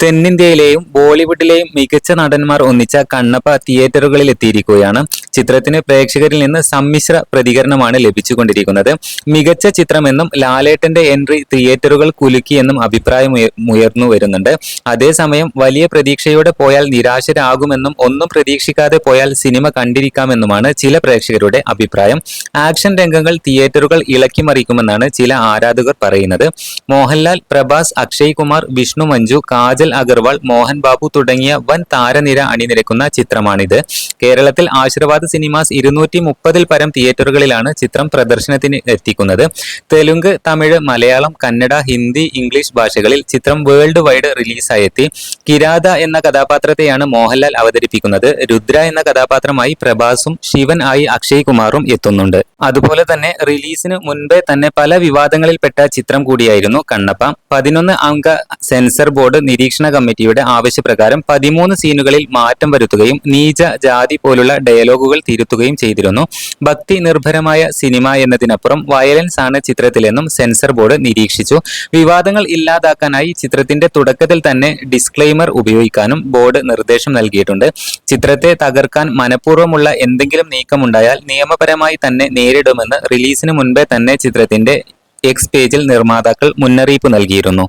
തെന്നിന്ത്യയിലെയും ബോളിവുഡിലെയും മികച്ച നടന്മാർ ഒന്നിച്ച കണ്ണപ്പ തിയേറ്ററുകളിൽ എത്തിയിരിക്കുകയാണ് ചിത്രത്തിന് പ്രേക്ഷകരിൽ നിന്ന് സമ്മിശ്ര പ്രതികരണമാണ് ലഭിച്ചുകൊണ്ടിരിക്കുന്നത്. മികച്ച ചിത്രമെന്നും ലാലേട്ടന്റെ എൻട്രി തിയേറ്ററുകൾ കുലുക്കിയെന്നും അഭിപ്രായം ഉയ- ഉയർന്നു വരുന്നുണ്ട്. അതേസമയം വലിയ പ്രതീക്ഷയോടെ പോയാൽ നിരാശരാകുമെന്നും ഒന്നും പ്രതീക്ഷിക്കാതെ പോയാൽ സിനിമ കണ്ടിരിക്കാമെന്നുമാണ് ചില പ്രേക്ഷകരുടെ അഭിപ്രായം. ആക്ഷൻ രംഗങ്ങൾ തിയേറ്ററുകൾ ഇളക്കിമറിക്കുമെന്നാണ് ചില ആരാധകർ പറയുന്നത്. മോഹൻലാൽ പ്രഭാസ് അക്ഷയ് കുമാർ വിഷ്ണു മഞ്ജു കാജൽ അഗർവാൾ മോഹൻ ബാബു തുടങ്ങിയ വൻ താരനിര അണിനിരക്കുന്ന ചിത്രമാണിത്. കേരളത്തിൽ ആശീർവാദ് സിനിമാസ് ഇരുന്നൂറ്റി മുപ്പതിൽ പരം തിയേറ്ററുകളിലാണ് ചിത്രം പ്രദർശനത്തിന് എത്തിക്കുന്നത്. തെലുങ്ക് തമിഴ് മലയാളം കന്നഡ ഹിന്ദി ഇംഗ്ലീഷ് ഭാഷകളിൽ ചിത്രം വേൾഡ് വൈഡ് റിലീസായി എത്തി കിരാത എന്ന കഥാപാത്രത്തെയാണ് മോഹൻലാൽ അവതരിപ്പിക്കുന്നത്. രുദ്ര എന്ന കഥാപാത്രമായി പ്രഭാസും ശിവൻ ആയി അക്ഷയ് കുമാറും എത്തുന്നുണ്ട്. അതുപോലെ തന്നെ റിലീസിന് മുൻപേ തന്നെ പല വിവാദങ്ങളിൽപ്പെട്ട ചിത്രം കൂടിയായിരുന്നു കണ്ണപ്പ. പതിനൊന്ന് അംഗ സെൻസർ ബോർഡ് നിരീക്ഷണ കമ്മിറ്റിയുടെ ആവശ്യപ്രകാരം പതിമൂന്ന് സീനുകളിൽ മാറ്റം വരുത്തുകയും നീച ജാതി പോലുള്ള ഡയലോഗുകൾ തിരുത്തുകയും ചെയ്തിരുന്നു. ഭക്തി നിർഭരമായ സിനിമ എന്നതിനപ്പുറം വയലൻസ് ആണ് ചിത്രത്തിലെന്നും സെൻസർ ബോർഡ് നിരീക്ഷിച്ചു. വിവാദങ്ങൾ ഇല്ലാതാക്കാനായി ചിത്രത്തിന്റെ തുടക്കത്തിൽ തന്നെ ഡിസ്ക്ലെയിമർ ഉപയോഗിക്കാനും ബോർഡ് നിർദ്ദേശം നൽകിയിട്ടുണ്ട്. ചിത്രത്തെ തകർക്കാൻ മനഃപൂർവമുള്ള എന്തെങ്കിലും നീക്കമുണ്ടായാൽ നിയമപരമായി തന്നെ നേരിടുമെന്ന് റിലീസിന് മുൻപേ തന്നെ ചിത്രത്തിന്റെ എക്സ് പേജിൽ നിർമ്മാതാക്കൾ മുന്നറിയിപ്പ് നൽകിയിരുന്നു.